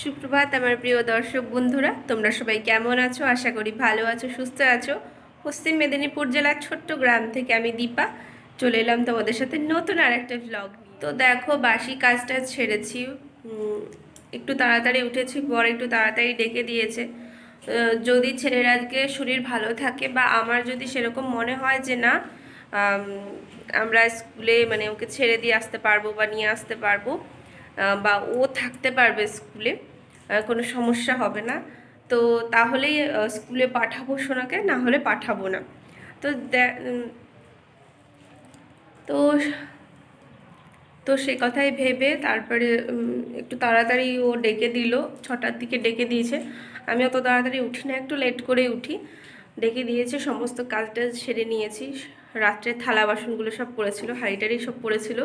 সুপ্রভাত, আমার প্রিয় দর্শক বন্ধুরা, তোমরা সবাই কেমন আছো? আশা করি ভালো আছো, সুস্থ আছো। পশ্চিম মেদিনীপুর জেলার ছোট্ট গ্রাম থেকে আমি দীপা। চলে এলাম তোমাদের সাথে নতুন আর একটা ব্লগ তো দেখো, বাসি কাজটা ছেড়েছি। একটু তাড়াতাড়ি উঠেছি পর একটু তাড়াতাড়ি ডেকে দিয়েছে। যদি ছেলের আজকে শরীর ভালো থাকে বা আমার যদি সেরকম মনে হয় যে না আমরা স্কুলে মানে ওকে ছেড়ে দিয়ে আসতে পারব বা নিয়ে আসতে পারব বা ও থাকতে পারবে স্কুলে কোনো সমস্যা হবে না। তো তাহলেই স্কুলে পাঠাবো সোনাকে, না হলে পাঠাবো না। তো তো তো সে কথাই ভেবে তারপরে একটু তাড়াতাড়ি ও ডেকে দিল, ছটার দিকে ডেকে দিয়েছে। আমি অত তাড়াতাড়ি উঠি না, একটু লেট করে উঠি। ডেকে দিয়েছে, সমস্ত কাজটা সেরে নিয়েছি। রাত্রে থালা বাসনগুলো সব পড়েছিল, হাঁড়িটারি সব পড়েছিল।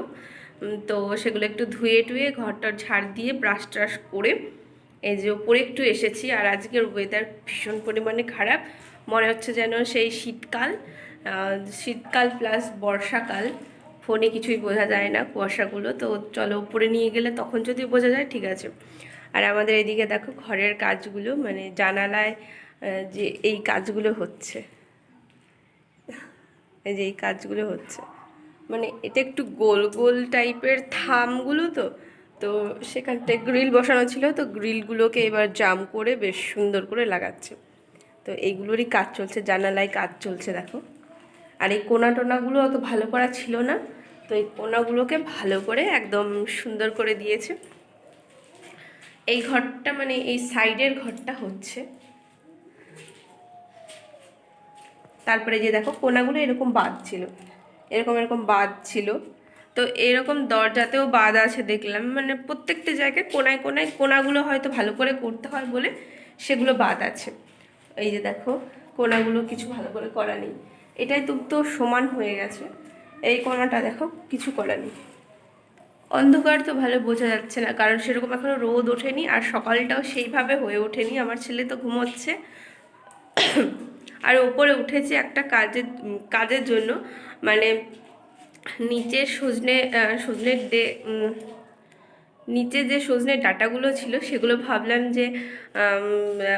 তো সেগুলো একটু ধুয়ে টুয়ে ঘরটা ঝাড় দিয়ে ব্রাশ ট্রাশ করে এই যে ওপরে একটু এসেছি আর আজকের ওয়েদার ভীষণ পরিমাণে খারাপ। মনে হচ্ছে যেন সেই শীতকাল শীতকাল প্লাস বর্ষাকাল। ফোনে কিছুই বোঝা যায় না কুয়াশাগুলো। তো চলো উপরে নিয়ে গেলে তখন যদি বোঝা যায়, ঠিক আছে। আর আমাদের এদিকে দেখো ঘরের কাজগুলো মানে জানালায় যে এই কাজগুলো হচ্ছে। এই যে এই কাজগুলো হচ্ছে। মানে এটা একটু গোল গোল টাইপের থামগুলো তো। তো সেখানটায় গ্রিল বসানো ছিল, তো গ্রিলগুলোকে এবার জাম করে বেশ সুন্দর করে লাগাচ্ছে। তো এইগুলোরই কাজ চলছে, জানালায় কাজ চলছে, দেখো। আর এই কোনা টোনাগুলো অত ভালো করা ছিল না, তো এই কোনাগুলোকে ভালো করে একদম সুন্দর করে দিয়েছে। এই ঘরটা মানে এই সাইডের ঘরটা হচ্ছে। তারপরে যে দেখো কোনাগুলো এরকম বাদ ছিল, এরকম এরকম বাদ ছিল। তো এরকম দরজাতেও বাদ আছে দেখলাম। মানে প্রত্যেকটা জায়গায় কোনায় কোনায় কোনাগুলো হয়তো ভালো করে করতে হয় বলে সেগুলো বাদ আছে। এই যে দেখো, কোনাগুলো কিছু ভালো করে করা নেই। এটাই তো তো সমান হয়ে গেছে। এই কোনাটা দেখো, কিছু করা নেই। অন্ধকার তো ভালো বোঝা যাচ্ছে না, কারণ সেরকম এখনও রোদ ওঠেনি আর সকালটাও সেইভাবে হয়ে ওঠেনি। আমার ছেলে তো ঘুমোচ্ছে। আর ওপরে উঠেছে একটা কাজের কাজের জন্য। মানে নিচে সজনে সজনের ডে নিচে যে সজনের ডাটাগুলো ছিল সেগুলো ভাবলাম যে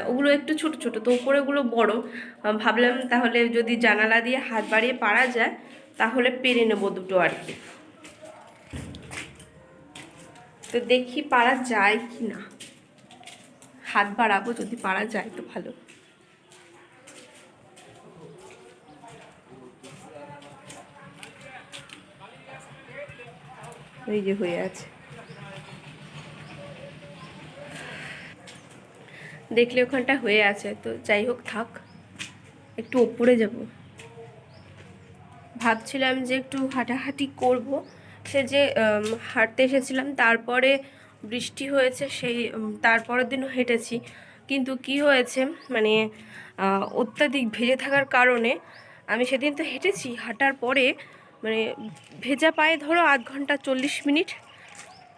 ওগুলো একটু ছোট ছোট, তো ওপরেগুলো বড়। ভাবলাম তাহলে যদি জানালা দিয়ে হাত বাড়িয়ে পারা যায়, তাহলে পেরে নেব দুটো আর কি। তো দেখি পারা যায় কি না হাত বাড়াবো যদি পারা যায় তো ভালো। ওই যে হয়ে আছে। দেখলে ওখানটা হয়ে আছে, তো যাই হোক থাক। একটু ওপরে যাব। ভাবছিলাম যে একটু হাঁটাহাঁটি করব। সে যে হাঁটতে এসেছিলাম, তারপরে বৃষ্টি হয়েছে, সেই তারপরের দিনও হেঁটেছি। কিন্তু কি হয়েছে মানে অত্যাধিক ভেজে থাকার কারণে আমি সেদিন তো হেঁটেছি, হাঁটার পরে মানে ভেজা পায়ে ধরো আধ ঘণ্টা চল্লিশ মিনিট।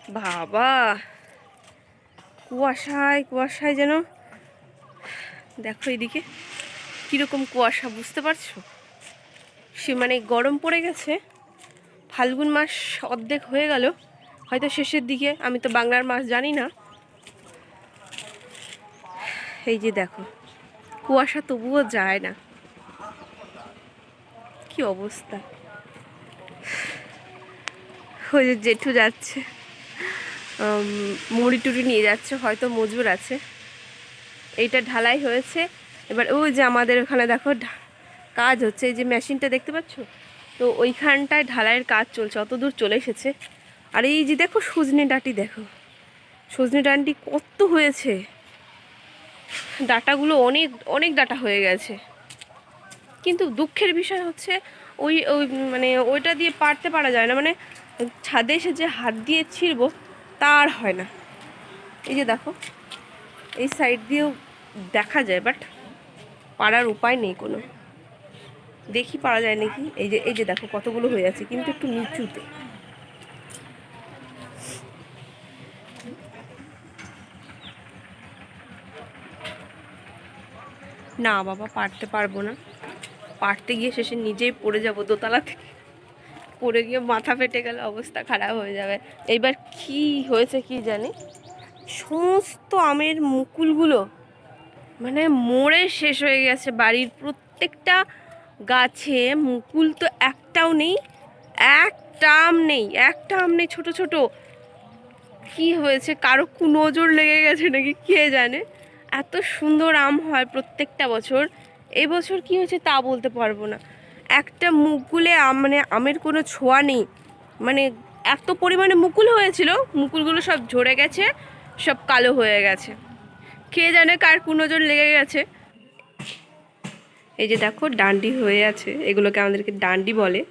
বাবা, কুয়াশায় কুয়াশায় যেন। দেখো এদিকে কীরকম কুয়াশা, বুঝতে পারছ? সে মানে গরম পড়ে গেছে। ফাল্গুন মাস অর্ধেক হয়ে গেল। হয়তো শেষের দিকে, আমি তো বাংলার মাস জানি না। এই যে দেখো, কুয়াশা তবুও যায় না। কি অবস্থা? ওই যে জেঠু যাচ্ছে। মুড়ি টুড়ি নিয়ে যাচ্ছে, হয়তো মজুর আছে। এইটা ঢালাই হয়েছে। এবার ওই যে আমাদের ওখানে দেখো কাজ হচ্ছে, এই যে মেশিনটা দেখতে পাচ্ছ? তো ওইখানটায় ঢালাইয়ের কাজ চলছে, অত দূর চলে এসেছে। আর এই যে দেখো সজনে ডাঁটি দেখো। সজনে ডাঁটি কত হয়েছে? ডাটাগুলো অনেক অনেক ডাটা হয়ে গেছে। কিন্তু দুঃখের বিষয় হচ্ছে, ওই ওই মানে ওইটা দিয়ে পারতে পারা যায় না। মানে ছাদে এসে যে হাত দিয়ে ছিঁড়বো তা আর হয় না। এই যে দেখো, এই সাইড দিয়েও দেখা যায় বাট পারার উপায় নেই কোনো। দেখি পারা যায় নাকি? এই যে এই যে দেখো, কতগুলো হয়ে আছে, কিন্তু একটু নিচুতে। না বাবা, পারতে পারব না। পারতে গিয়ে শেষে নিজেই পড়ে যাব দোতলা থেকে। পড়ে গিয়ে মাথা ফেটে গেলে, অবস্থা খারাপ হয়ে যাবে। এইবার কি হয়েছে কি জানি? সমস্ত আমের মুকুলগুলো মানে মরে শেষ হয়ে গেছে বাড়ির প্রত্যেকটা গাছে। মুকুল তো একটাও নেই, একটা আম নেই, একটা আম নেই, ছোট ছোট। কি হয়েছে? কারও কুনজর লেগে গেছে নাকি? কে জানে? এত সুন্দর আম হয় প্রত্যেকটা বছর। এবছর বছর কি হয়েছে তা বলতে পারব না। একটা মুকুলে মানে আমের কোনো ছোঁয়া নেই। মানে এত পরিমাণে মুকুল হয়েছিল, মুকুলগুলো সব ঝরে গেছে, সব কালো হয়ে গেছে। কে জানে কার কুনজর লেগে গেছে। এই যে দেখো, ডান্ডি হয়ে আছে। এগুলোকে আমাদেরকে ডান্ডি বলে,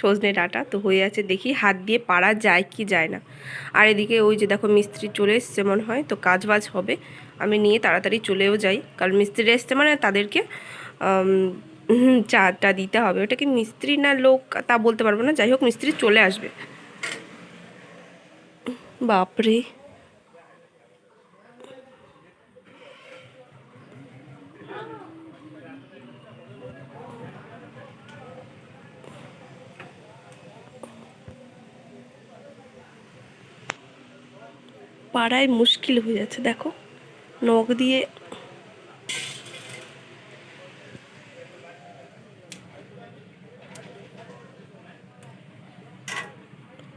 সজনে ডাটা। তো হয়ে আছে, দেখি হাত দিয়ে পারা যায় কি যায় না। আর এদিকে ওই যে দেখো মিস্ত্রি চলে এসছে মনে হয়, তো কাজ বাজ হবে। আমি নিয়ে তাড়াতাড়ি চলেও যাই, কারণ মিস্ত্রি এসছে মানে তাদেরকে চাটা দিতে হবে। ওটা কি মিস্ত্রি না লোক তা বলতে পারব না। যাই হোক, মিস্ত্রি চলে আসবে। বাপরে। পাড়ায় মুশকিল হয়ে যাচ্ছে, দেখো। নখ দিয়ে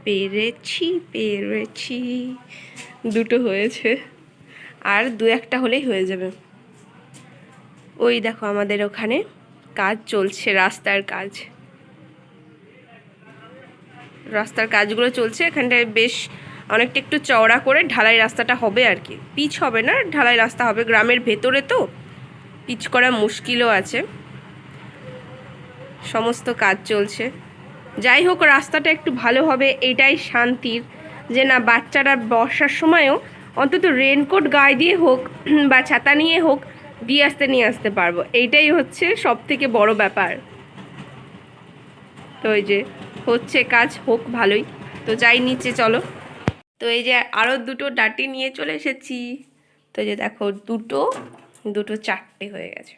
পেরেছি পেরেছি। দুটো হয়েছে। আর দু একটা হলেই হয়ে যাবে। ওই দেখো আমাদের ওখানে কাজ চলছে, রাস্তার কাজ। রাস্তার কাজগুলো চলছে, এখানটায় বেশ অনেকটা একটু চওড়া করে ঢালাই রাস্তাটা হবে আর কি। পিচ হবে না, ঢালাই রাস্তা হবে গ্রামের ভেতরে তো। পিচ করা মুশকিলও আছে। সমস্ত কাজ চলছে। যাই হোক, রাস্তাটা একটু ভালো হবে, এটাই শান্তির। যে না, বাচ্চারা বর্ষার সময়ও অন্তত রেনকোট গায়ে দিয়ে হোক বা ছাতা নিয়ে হোক, দিয়ে আসতে, নিয়ে আসতে পারব। এইটাই হচ্ছে সব থেকে বড় ব্যাপার। তো এই যে, হচ্ছে কাজ, হোক, ভালোই। তো যাই, নিচে চলো। তো এই যে আরও দুটো ডাটি নিয়ে চলে এসেছি। তো যে, দেখো, দুটো দুটো চারটে হয়ে গেছে।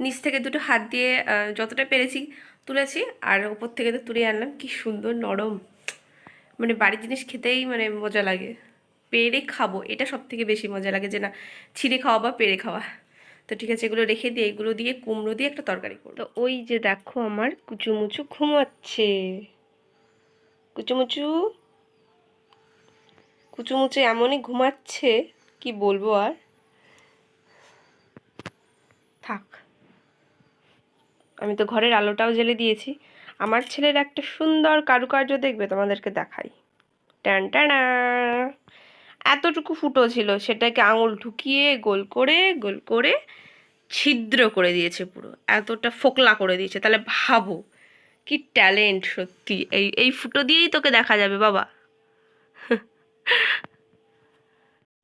নিচ থেকে দুটো হাত দিয়ে যতটা পেরেছি তুলেছি আর ওপর থেকে তো তুলে আনলাম, কি সুন্দর নরম। মানে বাড়ির জিনিস খেতেই মানে মজা লাগে। পেরে খাব, এটা সব থেকে বেশি মজা লাগে যে না, ছিঁড়ে খাওয়া বা পেরে খাওয়া। তো ঠিক আছে, এগুলো রেখে দিয়ে, এগুলো দিয়ে কুমড়ো দিয়ে একটা তরকারি করব। তো ওই যে দেখো আমার কুচুমুচু ঘুমাচ্ছে। কুচুমুচু কুচুমুচু এমনই ঘুমাচ্ছে, কি বলব আর। থাক। আমি তো ঘরের আলোটাও জ্বেলে দিয়েছি। আমার ছেলের একটা সুন্দর কারুকার্য দেখবে তোমাদেরকে দেখাই। ট্যান টানা। এতটুকু ফুটো ছিল, সেটাকে আঙুল ঢুকিয়ে গোল করে গোল করে ছিদ্র করে দিয়েছে পুরো। এতটা ফোকলা করে দিয়েছে। তাহলে ভাবো, কি ট্যালেন্ট সত্যি। এই এই ফুটো দিয়েই তোকে দেখা যাবে, বাবা।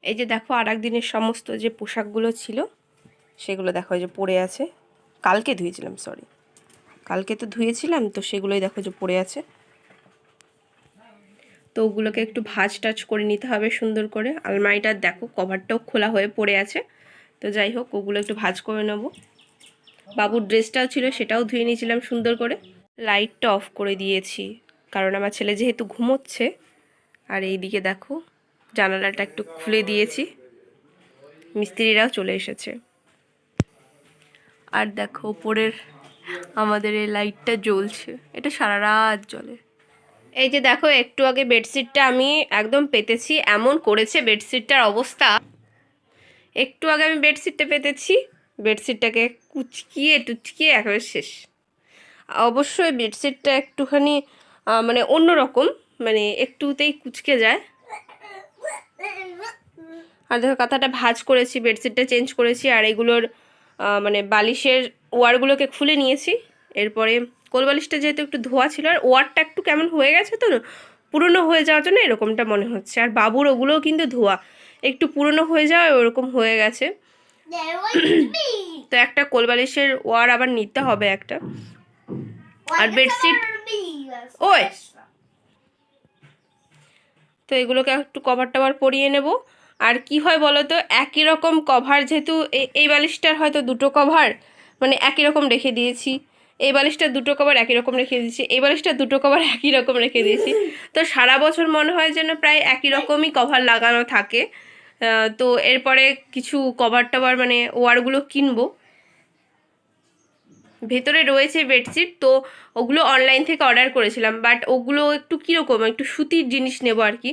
এই যে দেখো আর দিনের সমস্ত যে পোশাকগুলো ছিল, সেগুলো দেখো যে পড়ে আছে। কালকে ধুয়েছিলাম সরি কালকে তো ধুয়েছিলাম, তো সেগুলোই দেখো যে পড়ে আছে। তো ওগুলোকে একটু ভাজ টাজ করে নিতে হবে সুন্দর করে। আলমারিটার দেখো কভারটাও খোলা হয়ে পড়ে আছে। তো যাই হোক, ওগুলো একটু ভাজ করে নেব। বাবুর ড্রেসটাও ছিল, সেটাও ধুয়ে নিয়েছিলাম সুন্দর করে। লাইটটা অফ করে দিয়েছি, কারণ আমার ছেলে যেহেতু ঘুমোচ্ছে। আর এইদিকে দেখো, জানালাটা একটু খুলে দিয়েছি। মিস্ত্রিরাও চলে এসেছে। আর দেখো, উপরের আমাদের এই লাইটটা জ্বলছে। এটা সারা রাত জ্বলে। এই যে দেখো, একটু আগে বেডশিটটা আমি একদম পেতেছি, এমন করেছে বেডশিটটার অবস্থা। একটু আগে আমি বেডশিটটা পেতেছি, বেডশিটটাকে কুচকিয়ে টুচকিয়ে একেবারে শেষ। অবশ্যই বেডশিটটা একটুখানি মানে অন্যরকম মানে একটুতেই কুচকে যায়। আর দেখো, কাঁথাটা ভাজ করেছি, বেডশিটটা চেঞ্জ করেছি, আর এগুলোর মানে বালিশের ওয়ারগুলোকে খুলে নিয়েছি। এরপরে কোলবালিশটা যেহেতু একটু ধোয়া ছিল, আর ওয়ারটা একটু কেমন হয়ে গেছে তো, পুরনো হয়ে যাওয়ার জন্য এরকমটা মনে হচ্ছে। আর বাবুর ওগুলোও কিন্তু ধোয়া, একটু পুরনো হয়ে যাওয়া ওরকম হয়ে গেছে. তো একটা কোলবালিশের ওয়ার আবার নিতে হবে একটা। আর বেডশিট ওই! তো এগুলোকে একটু কভার টভার পরিয়ে নেব। আর কি হয় বলো তো একই রকম কভার যেহেতু এই বালিশটার হয়তো দুটো কভার মানে একই রকম রেখে দিয়েছি। এই বালিশটা দুটো কভার একই রকম রেখে দিয়েছি। এই বালিশটা দুটো কভার একই রকম রেখে দিয়েছি। তো সারা বছর মনে হয় যেন প্রায় একই রকমই কভার লাগানো থাকে। তো এরপরে কিছু কভার টভার মানে ওয়ারগুলো কিনবো। ভেতরে রয়েছে বেডশিট তো ওগুলো অনলাইন থেকে অর্ডার করেছিলাম বাট ওগুলো একটু কীরকম, একটু সুতির জিনিস নেব আর কি।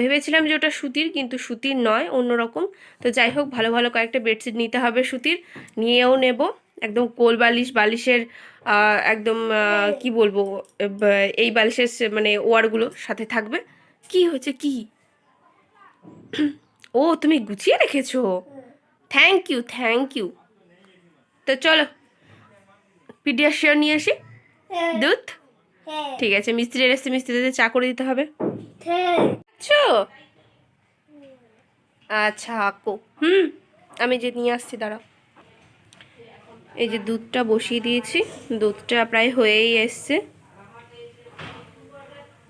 ভেবেছিলাম যে ওটা সুতির, কিন্তু সুতির নয়, অন্যরকম। তো যাই হোক, ভালো ভালো কয়েকটা বেডশিট নিতে হবে সুতির, নিয়েও নেব। একদম কোল বালিশ, বালিশের একদম কি বলব এই বালিশের মানে ওয়ারগুলো সাথে থাকবে। কি হচ্ছে কি? ও, তুমি গুছিয়ে রেখেছো? থ্যাংক ইউ থ্যাংক ইউ তো চলো। পিডিয়াশিয়ার নিয়ে আসি? দুধ? ঠিক আছে মিস্ত্রি এসে মিস্ত্রিদের চা করে দিতে হবে। আচ্ছা আচ্ছা আকো হুম আমি যে নিয়ে আসছি দাঁড়াও। এই যে দুধটা বসিয়ে দিয়েছি দুধটা প্রায় হয়েই এসছে।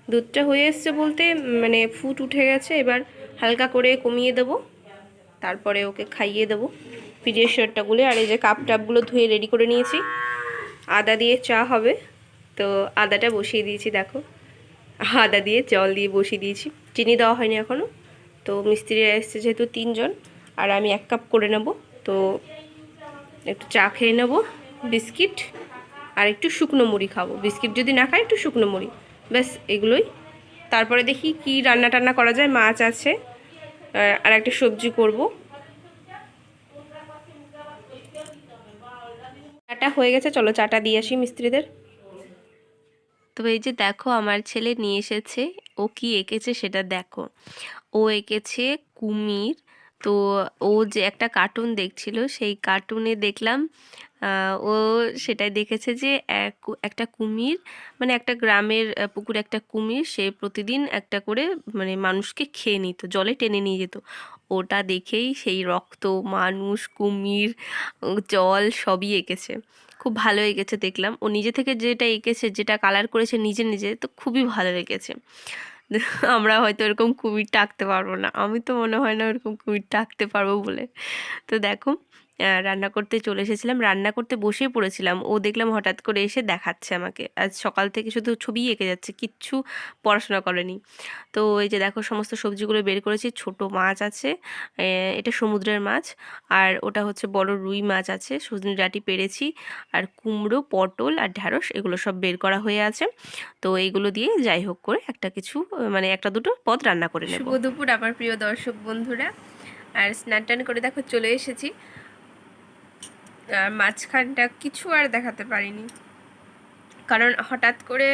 দুধটা হয়ে এসছে বলতে মানে ফুট উঠে গেছে এবার হালকা করে কমিয়ে দেব। তারপরে ওকে খাইয়ে দেবো। পিডিয়াশিয়ারটা গুলে আর এই যে কাপ টাপগুলো ধুয়ে রেডি করে নিয়েছি। আদা দিয়ে চা হবে। তো আদাটা বসিয়ে দিয়েছি, দেখো। আদা দিয়ে জল দিয়ে বসিয়ে দিয়েছি। চিনি দেওয়া হয়নি এখনও তো মিস্ত্রিরা এসছে যেহেতু তিনজন, আর আমি এক কাপ করে নেব। তো একটু চা খেয়ে নেব, বিস্কিট, আর একটু শুকনো মুড়ি খাব। বিস্কিট যদি না খাই, একটু শুকনো মুড়ি। ব্যাস, এগুলোই। তারপরে দেখি কি রান্না টান্না করা যায়, মাছ আছে আর একটা সবজি করব। চাটা হয়ে গেছে, চলো চাটা দিয়ে আসি মিস্ত্রিদের। তো এই যে দেখো, আমার ছেলে নিয়ে এসেছে। ও কি এঁকেছে সেটা দেখো। ও এঁকেছে কুমির তো ও যে একটা কার্টুন দেখছিল, সেই কার্টুনে দেখলাম ও সেটাই দেখেছে যে এক- একটা কুমির মানে একটা গ্রামের পুকুরে একটা কুমির, সে প্রতিদিন একটা করে মানে মানুষকে খেয়ে নিত, জলে টেনে নিয়ে যেত। ওটা দেখেই সেই রক্ত, মানুষ, কুমির, জল সবই এঁকেছে। খুব ভালো এঁকেছে, দেখলাম। ও নিজে থেকে যেটা এঁকেছে, যেটা কালার করেছে নিজে নিজে, তো খুবই ভালো লেগেছে। আমরা হয়তো এরকম কুমির টাকতে পারব না। আমি তো মনে হয় না ওরকম কুমির টাকতে পারব বলে। তো দেখো রান্না করতে চলে এসেছিলাম। রান্না করতে বসে পড়েছিলাম। ও দেখলাম হঠাৎ করে এসে দেখাচ্ছে আমাকে। আজ সকাল থেকে শুধু ছবি এঁকে যাচ্ছে, কিচ্ছু পড়াশোনা করেনি। তো এই যে দেখো, সমস্ত সবজিগুলো বের করেছি। ছোট মাছ আছে এটা সমুদ্রের মাছ। আর ওটা হচ্ছে বড় রুই মাছ আছে, সজনে ডাঁটি পেরেছি। আর কুমড়ো, পটল আর ঢ্যাঁড়স, এগুলো সব বের করা হয়ে আছে। তো এইগুলো দিয়ে যাই হোক করে একটা কিছু মানে একটা দুটো পদ রান্না করে নেব। দুপুর আমার প্রিয় দর্শক বন্ধুরা। আর স্নান টান করে দেখো চলে এসেছি। মাঝখানটা কিছু আর দেখাতে পারিনি। কারণ হঠাৎ করে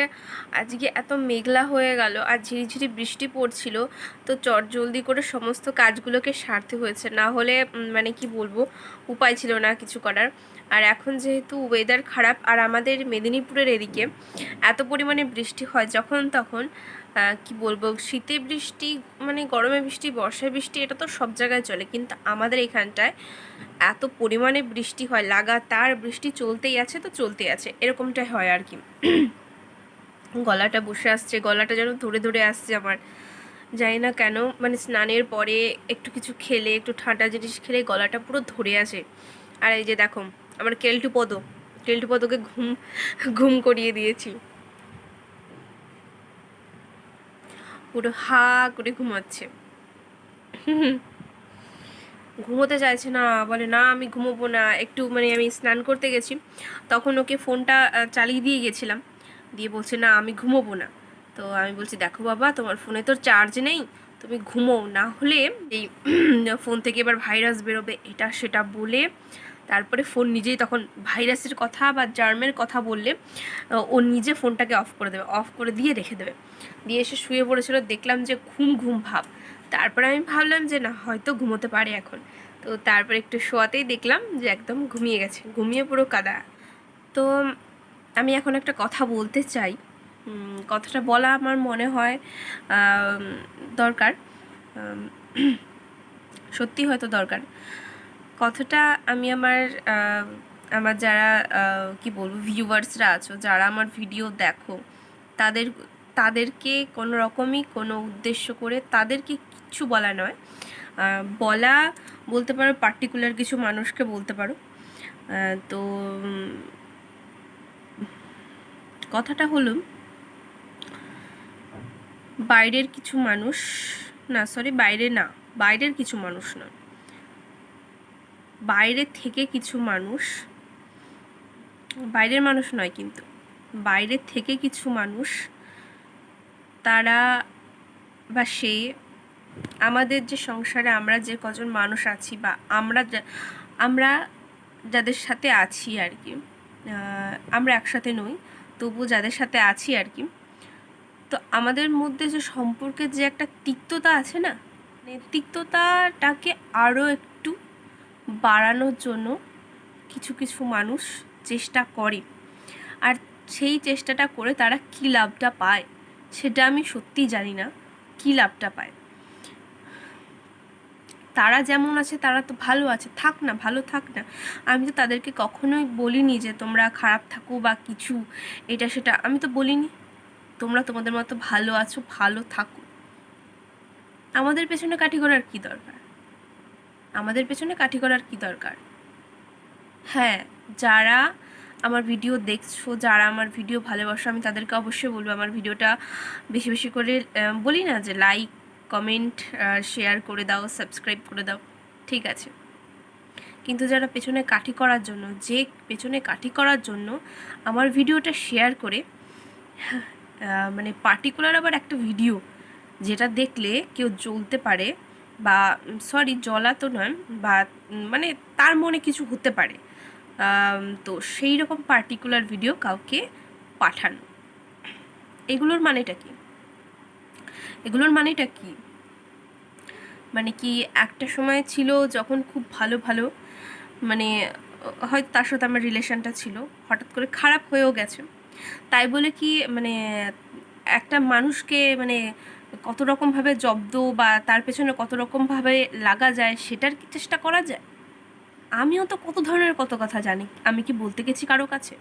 আজকে এত মেঘলা হয়ে গেল আর ঝিরিঝিরি বৃষ্টি পড়ছিল, তো চট জলদি করে সমস্ত কাজগুলোকে সারতে হয়েছে। না হলে মানে কি বলব, উপায় ছিল না কিছু করার। আর এখন যেহেতু ওয়েদার খারাপ, আর আমাদের মেদিনীপুরের এদিকে এত পরিমাণে বৃষ্টি হয়, যখন তখন কি বলব, শীতে বৃষ্টি মানে গরমে বৃষ্টি, বর্ষায় বৃষ্টি, এটা তো সব জায়গায় চলে। কিন্তু আমাদের এখানটায় এত পরিমাণে বৃষ্টি হয়, লাগাতার বৃষ্টি চলতেই আছে তো চলতেই আছে, এরকমটাই হয় আর কি। গলাটা বসে আসছে, গলাটা যেন ধরে ধরে আসছে আমার। জানি না কেন মানে স্নানের পরে একটু কিছু খেলে, একটু ঠান্ডা জিনিস খেলে গলাটা পুরো ধরে আসে। আর এই যে দেখো আমার কেলটু পদ কেলটু পদকে ঘুম ঘুম করিয়ে দিয়েছি। পুরো হা করে ঘুমাচ্ছে। ঘুমোতে চাইছে না, বলে না আমি ঘুমোবো না, একটু মানে আমি স্নান করতে গেছি। তখন ওকে ফোনটা চালিয়ে দিয়ে গেছিলাম। দিয়ে বলছে, না, আমি ঘুমোবো না। তো আমি বলছি, দেখো বাবা, তোমার ফোনে তোর চার্জ নেই, তুমি ঘুমো না হলে এই ফোন থেকে এবার ভাইরাস বেরোবে, এটা সেটা বলে তারপরে ফোন নিজেই তখন ভাইরাসের কথা বা জার্মের কথা বললে ও নিজে ফোনটাকে অফ করে দেবে অফ করে দিয়ে রেখে দেবে। দিয়ে এসে শুয়ে পড়েছিল, দেখলাম যে ঘুম ঘুম ভাব। তারপরে আমি ভাবলাম যে না, হয়তো ঘুমোতে পারে এখন। তো তারপর একটু শোয়াতেই দেখলাম যে একদম ঘুমিয়ে গেছে, ঘুমিয়ে পুরো কাদা। তো আমি এখন একটা কথা বলতে চাই। কথাটা বলা আমার মনে হয় দরকার। সত্যি হয়তো দরকার। কথাটা আমি আমার আমার যারা কি বলব, ভিউয়ার্সরা আছো, যারা আমার ভিডিও দেখো, তাদের, তাদেরকে কোনো রকমই কোনো উদ্দেশ্য করে তাদেরকে কিচ্ছু বলা নয়। বলা বলতে পারো পার্টিকুলার কিছু মানুষকে বলতে পারো। তো কথাটা হলো, বাইরের কিছু মানুষ, না সরি বাইরে না, বাইরের কিছু মানুষ নয়। বাইরে থেকে কিছু মানুষ, বাইরের মানুষ নয় কিন্তু, বাইরে থেকে কিছু মানুষ, তারা বা সে আমাদের যে সংসারে আমরা যে কজন মানুষ আছি বা আমরা আমরা যাদের সাথে আছি আর কি আমরা একসাথে নই তবু যাদের সাথে আছি আর কি, তো আমাদের মধ্যে যে সম্পর্কের যে একটা তিক্ততা আছে না তিক্ততাটাকে আরও একটু বাড়ানোর জন্য কিছু কিছু মানুষ চেষ্টা করে। আর সেই চেষ্টাটা করে তারা কী লাভটা পায়, সেটা আমি সত্যিই জানি না, কী লাভটা পায়। তারা যেমন আছে, তারা তো ভালো আছে, থাক না, ভালো থাক না। আমি তো তাদেরকে কখনোই বলিনি যে তোমরা খারাপ থাকো বা কিছু, এটা সেটা, আমি তো বলিনি। তোমরা তোমাদের মতো ভালো আছো, ভালো থাকো। আমাদের পেছনে কাঠি করার কী দরকার? আমাদের পেছনে কাঠি করার কী দরকার? হ্যাঁ যারা আমার ভিডিও দেখছ যারা আমার ভিডিও ভালোবাসো আমি তাদেরকে অবশ্যই বলব আমার ভিডিওটা বেশি বেশি করে বলি না যে লাইক কমেন্ট শেয়ার করে দাও সাবস্ক্রাইব করে দাও ঠিক আছে? কিন্তু যারা পেছনে কাঠি করার জন্য যে পেছনে কাঠি করার জন্য আমার ভিডিওটা শেয়ার করে আহ, মানে পার্টিকুলার আবার একটা ভিডিও যেটা দেখলে কেউ জ্বলতে পারে বা সরি জ্বলা তো নয় বা মানে তার মনে কিছু হতে পারে। তো সেই রকম পার্টিকুলার ভিডিও কাউকে পাঠানো। এগুলোর মানেটা কি? এগুলোর মানেটা কি? মানে কি একটা সময় ছিল যখন খুব ভালো ভালো মানে হয়তো তার সাথে আমার রিলেশনটা ছিল, হঠাৎ করে খারাপ হয়েও গেছে। তাই বলে কি মানে একটা মানুষকে মানে কত রকমভাবে জব্দ বা তার পেছনে কত রকমভাবে লাগা যায় সেটার কি চেষ্টা করা যায়? আমিও তো কত ধরনের কত কথা জানি। আমি কি বলতে গেছি কারও কাছে?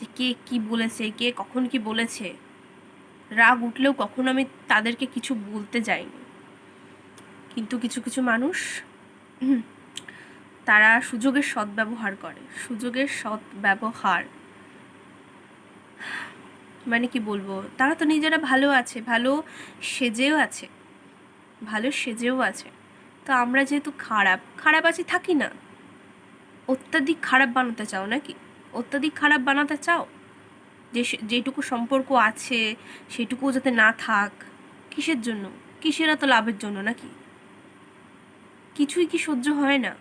যে কে কি বলেছে, কে কখন কি বলেছে? রাগ উঠলেও কখনো আমি তাদেরকে কিছু বলতে যাইনি। কিন্তু কিছু কিছু মানুষ তারা সুযোগের সদ্ব্যবহার করে। সুযোগের সদ্ব্যবহার। মানে কি বলব? তারা তো নিজেরা ভালো আছে, ভালো সেজেও আছে, ভালো সেজেও আছে। তো আমরা যেহেতু খারাপ খারাপ আছি থাকি না। অত্যাধিক খারাপ বানাতে চাও নাকি? অত্যাধিক খারাপ বানাতে চাও? যে যেটুকু সম্পর্ক আছে সেটুকু যাতে না থাক, কিসের জন্য? কিসের এত লাভের জন্য নাকি? কিছুই কি সহ্য হয় না।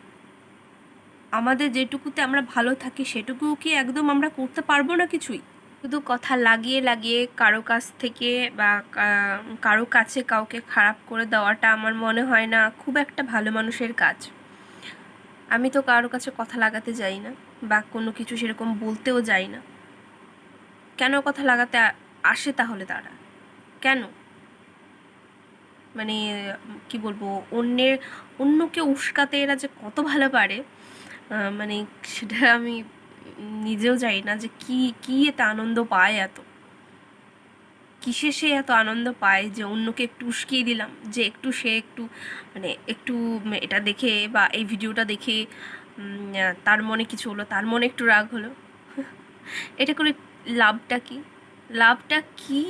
আমাদের যেটুকুতে আমরা ভালো থাকি সেটুকু কি একদম আমরা করতে পারব না কিছুই? শুধু কথা লাগিয়ে লাগিয়ে কারও কাছ থেকে বা কারও কাছে কাউকে খারাপ করে দেওয়াটা আমার মনে হয় না খুব একটা ভালো মানুষের কাজ। আমি তো কারও কাছে কথা লাগাতে যাই না বা কোনো কিছু সেরকম বলতেও যাই না। কেন কথা লাগাতে আসে তাহলে তারা? কেন? মানে কি বলব, অন্যের, অন্যকে উস্কাতে এরা যে কত ভালো পারে মানে সেটা আমি নিজেও জানি না যে কি কি এত আনন্দ পায় এত। কিসে সে এত আনন্দ পায় যে অন্যকে একটু উস্কিয়ে দিলাম, যে একটু সে একটু মানে একটু এটা দেখে বা এই ভিডিওটা দেখে তার মনে কিছু হলো, তার মনে একটু রাগ হলো। এটা করে লাভটা কি? লাভটা কি?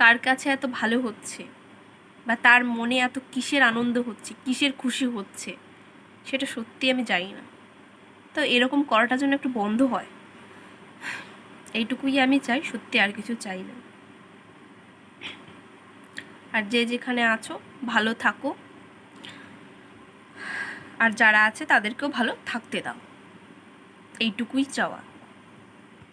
কার কাছে এত ভালো হচ্ছে? বা তার মনে এত কিসের আনন্দ হচ্ছে? কিসের খুশি হচ্ছে? সেটা সত্যি আমি জানি না। তো এরকম করাটা যেন একটু বন্ধ হয়। এইটুকুই আমি চাই, সত্যি আর কিছু চাই না। আর যে যেখানে আছো, ভালো থাকো। আর যারা আছে, তাদেরকেও ভালো থাকতে দাও। এইটুকুই চাওয়া।